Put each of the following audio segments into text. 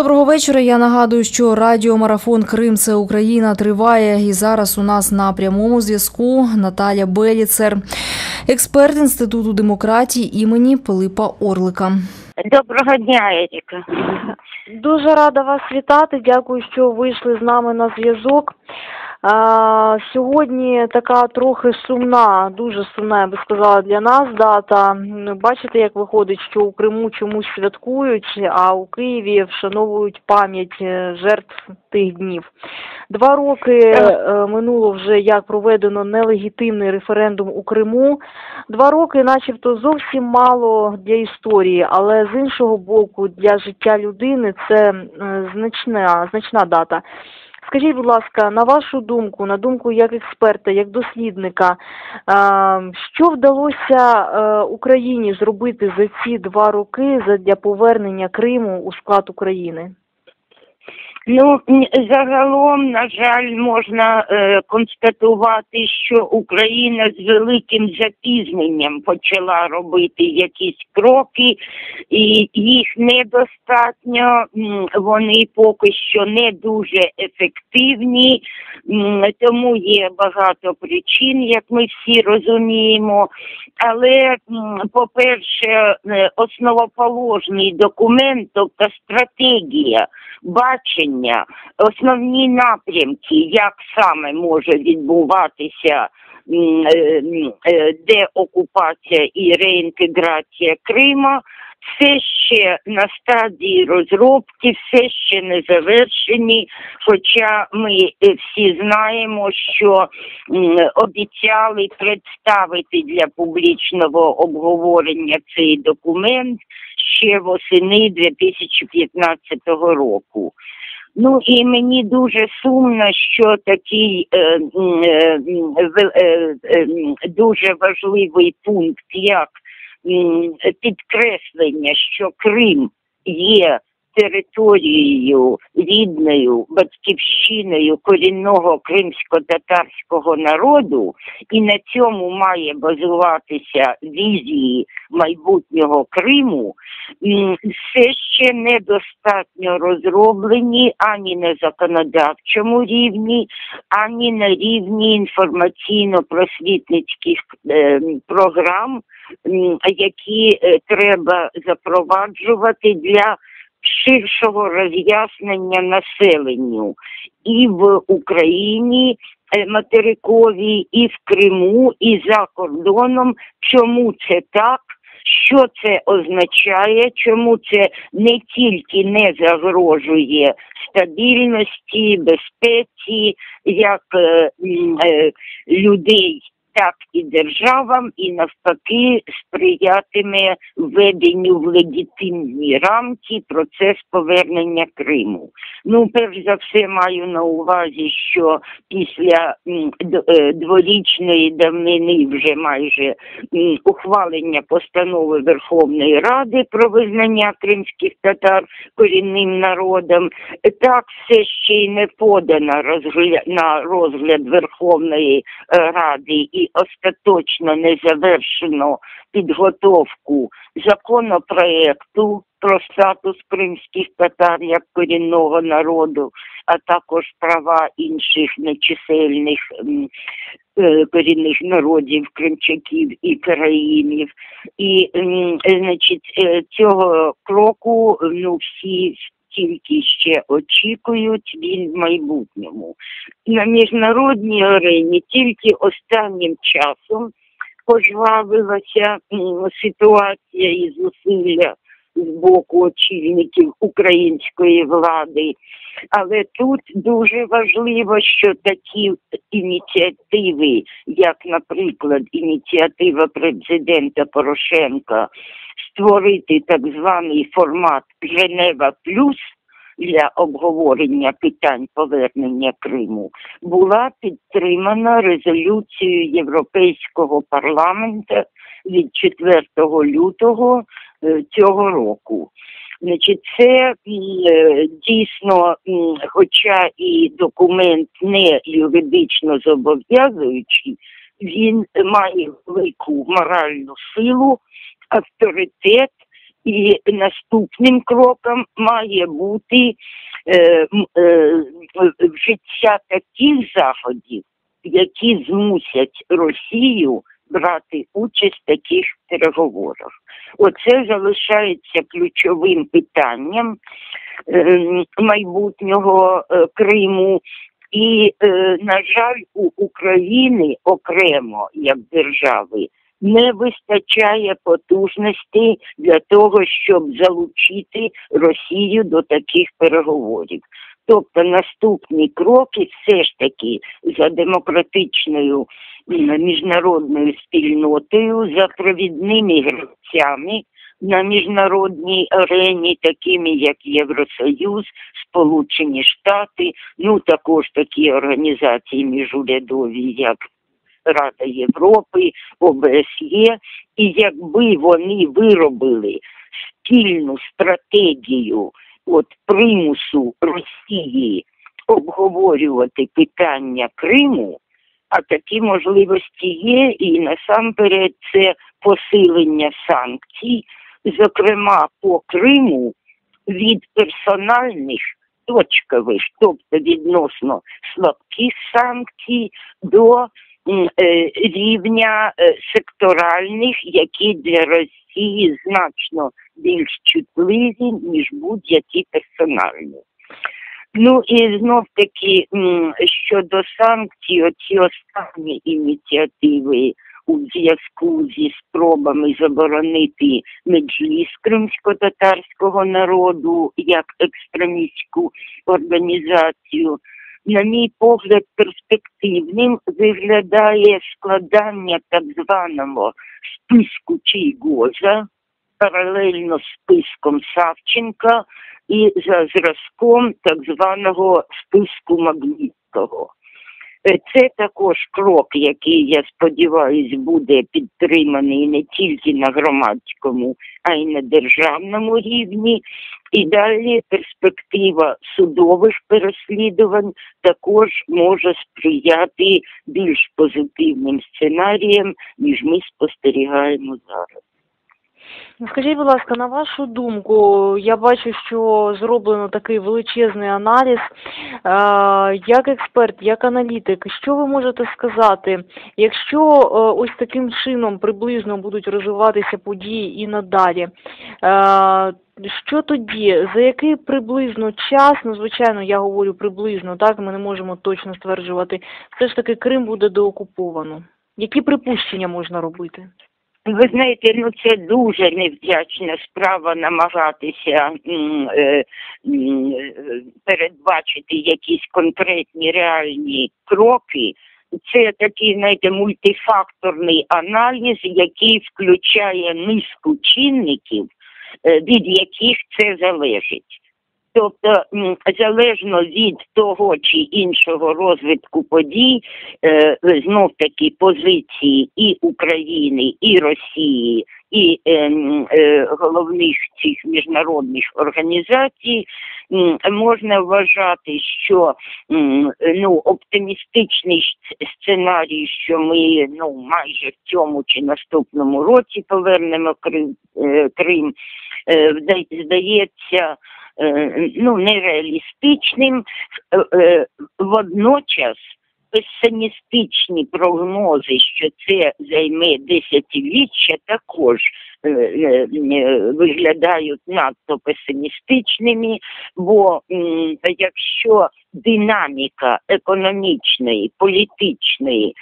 Доброго вечора. Я нагадую, що радіомарафон Крим це Україна триває. І зараз у нас на прямому зв'язку Наталя Беліцер, експерт інституту демократії імені Пилипа Орлика. Доброго дня, Еріка. Дуже рада вас вітати. Дякую, що вийшли з нами на зв'язок. А, сьогодні така трохи сумна, дуже сумна, я би сказала, для нас дата. Бачите, як виходить, що у Криму чомусь святкують, а у Києві вшановують пам'ять е, жертв тих днів. Два роки е, минуло вже, як проведено нелегітимний референдум у Криму. Два роки, начебто, зовсім мало для історії, але з іншого боку, для життя людини це е, значна, значна дата. Скажіть, будь ласка, на вашу думку, на думку як експерта, як дослідника, що вдалося е, Україні зробити за ці два роки для повернення Криму у склад України? Ну, загалом, на жаль, можна е, констатувати, що Україна з великим запізненням почала робити якісь кроки, і їх недостатньо. Вони поки що не дуже ефективні, тому є багато причин, як ми всі розуміємо. Але, по-перше, е, основоположний документ, тобто стратегія бачення, основні напрямки, як саме може відбуватися е, е, деокупація і реінтеграція Крима, все ще на стадії розробки, все ще не завершені. Хоча ми е, всі знаємо, що обіцяли представити для публічного обговорення цей документ ще восени 2015 року. Ну і мені дуже сумно, що такий е, е, е, е, дуже важливий пункт, як підкреслення, що Крим є територією рідною батьківщиною корінного кримсько-татарського народу, і на цьому має базуватися візії майбутнього Криму, все ще недостатньо розроблені ані на законодавчому рівні, ані на рівні інформаційно-просвітницьких е, програм, які е, треба запроваджувати для ширшого роз'яснення населенню і в Україні е, материковій, і в Криму, і за кордоном, чому це так. Що це означає, чому це не тільки не загрожує стабільності, безпеці, як е, е, людей, так і державам, і навпаки сприятиме введенню в легітимні рамки процес повернення Криму. Ну, перш за все, маю на увазі, що після е, дворічної давнини вже майже ухвалення постанови Верховної Ради про визнання кримських татар корінним народом, так все ще й не подано на розгляд Верховної е, Ради і остаточно не завершено підготовку законопроекту про статус кримських татар як корінного народу, а також права інших нечисельних е, корінних народів, кримчаків і караїмів. І е, значить, е, цього кроку ну всі тільки ще очікують він в майбутньому. На міжнародній арені тільки останнім часом пожвавилася ситуація і зусилля з боку очільників української влади. Але тут дуже важливо, що такі ініціативи, як, наприклад, ініціатива президента Порошенка створити так званий формат Женева Плюс для обговорення питань повернення Криму, була підтримана резолюцією Європейського парламенту від 4 лютого е, цього року. Значить, це е, дійсно, хоча і документ не юридично зобов'язуючий, він має велику моральну силу, авторитет І наступним кроком має бути е, е, вжиття таких заходів, які змусять Росію брати участь в таких переговорах. Оце залишається ключовим питанням е, майбутнього е, Криму. І, е, на жаль, у України окремо як держави не вистачає потужності для того, щоб залучити Росію до таких переговорів. Тобто наступні кроки все ж таки за демократичною міжнародною спільнотою, за провідними гравцями на міжнародній арені, такими як Євросоюз, Сполучені Штати, ну також такі організації міжурядові, як Рада Європи, ОБСЄ, і якби вони виробили спільну стратегію от примусу Росії обговорювати питання Криму, а такі можливості є, і насамперед це посилення санкцій, зокрема по Криму від персональних точкових, тобто відносно слабких санкцій до рівня е, секторальних, які для Росії значно більш чутливі, ніж будь-які персональні. Ну і знов таки щодо санкцій, оці останні ініціативи у зв'язку зі спробами заборонити меджліс кримсько-татарського народу як екстремістську організацію. На мій погляд, перспективним виглядає складання так званого списку Чийгоза паралельно з списком Савченка і за зразком так званого списку Магнітського. Е, це також крок, який, я сподіваюся, буде підтриманий не тільки на громадському, а й на державному рівні. І далі перспектива судових переслідувань також може сприяти більш позитивним сценаріям, ніж ми спостерігаємо зараз. Скажіть, будь ласка, на вашу думку, я бачу, що зроблено такий величезний аналіз. Як експерт, як аналітик, що ви можете сказати, якщо е, ось таким чином приблизно будуть розвиватися події і надалі? Що тоді, за який приблизно час, ну звичайно, я говорю приблизно, так ми не можемо точно стверджувати, все ж таки Крим буде доокуповано. Які припущення можна робити? Ви знаєте, ну це дуже невдячна справа намагатися е, м, передбачити якісь конкретні реальні кроки. Це такий, знаєте, мультифакторний аналіз, який включає низку чинників, е, від яких це залежить. Тобто, залежно від того чи іншого розвитку подій, е, знов таки позиції і України, і Росії, і е, е, головних цих міжнародних організацій, можна вважати, що ну, оптимістичний сценарій, що ми ну майже в цьому чи наступному році повернемо Крим, Крим здається. Е, ну, нереалістичним. Е, е, водночас песимістичні прогнози, що це займе десятиліття, також виглядають надто песимістичними, бо якщо динаміка економічної, політичної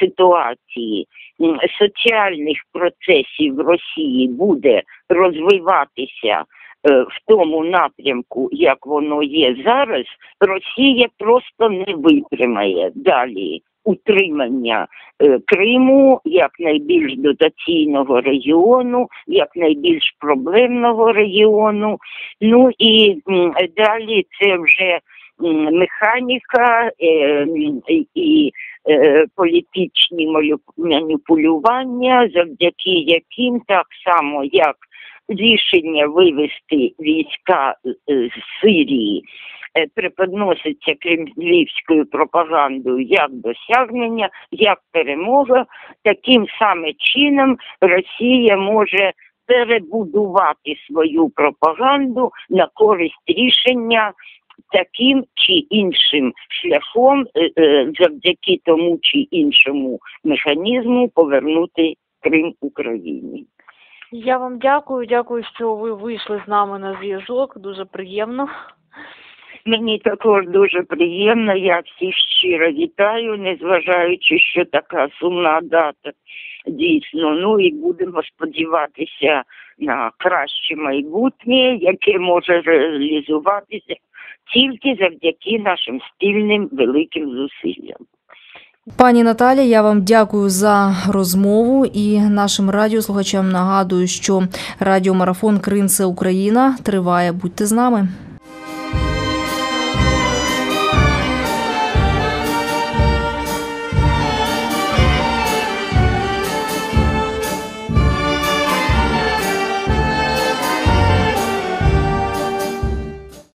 ситуації, соціальних процесів в Росії буде розвиватися. Е, в тому напрямку, як воно є зараз, Росія просто не витримає далі утримання е, Криму як найбільш дотаційного регіону, як найбільш проблемного регіону. Ну і далі це вже механіка е, і політичні маніпулювання, завдяки яким так само як рішення вивести війська е, з Сирії е, преподноситься кремлівською пропагандою як досягнення, як перемога, таким самим чином Росія може перебудувати свою пропаганду на користь рішення таким чи іншим шляхом, е, завдяки тому чи іншому механізму повернути Крим Україні. Я вам дякую, дякую, що ви вийшли з нами на зв'язок. Дуже приємно. Мені також дуже приємно. Я всіх щиро вітаю, незважаючи, що така сумна дата дійсно. Ну і будемо сподіватися на краще майбутнє, яке може реалізуватися тільки завдяки нашим спільним великим зусиллям. Пані Наталі, я вам дякую за розмову і нашим радіослухачам нагадую, що радіомарафон Крим це Україна триває. Будьте з нами.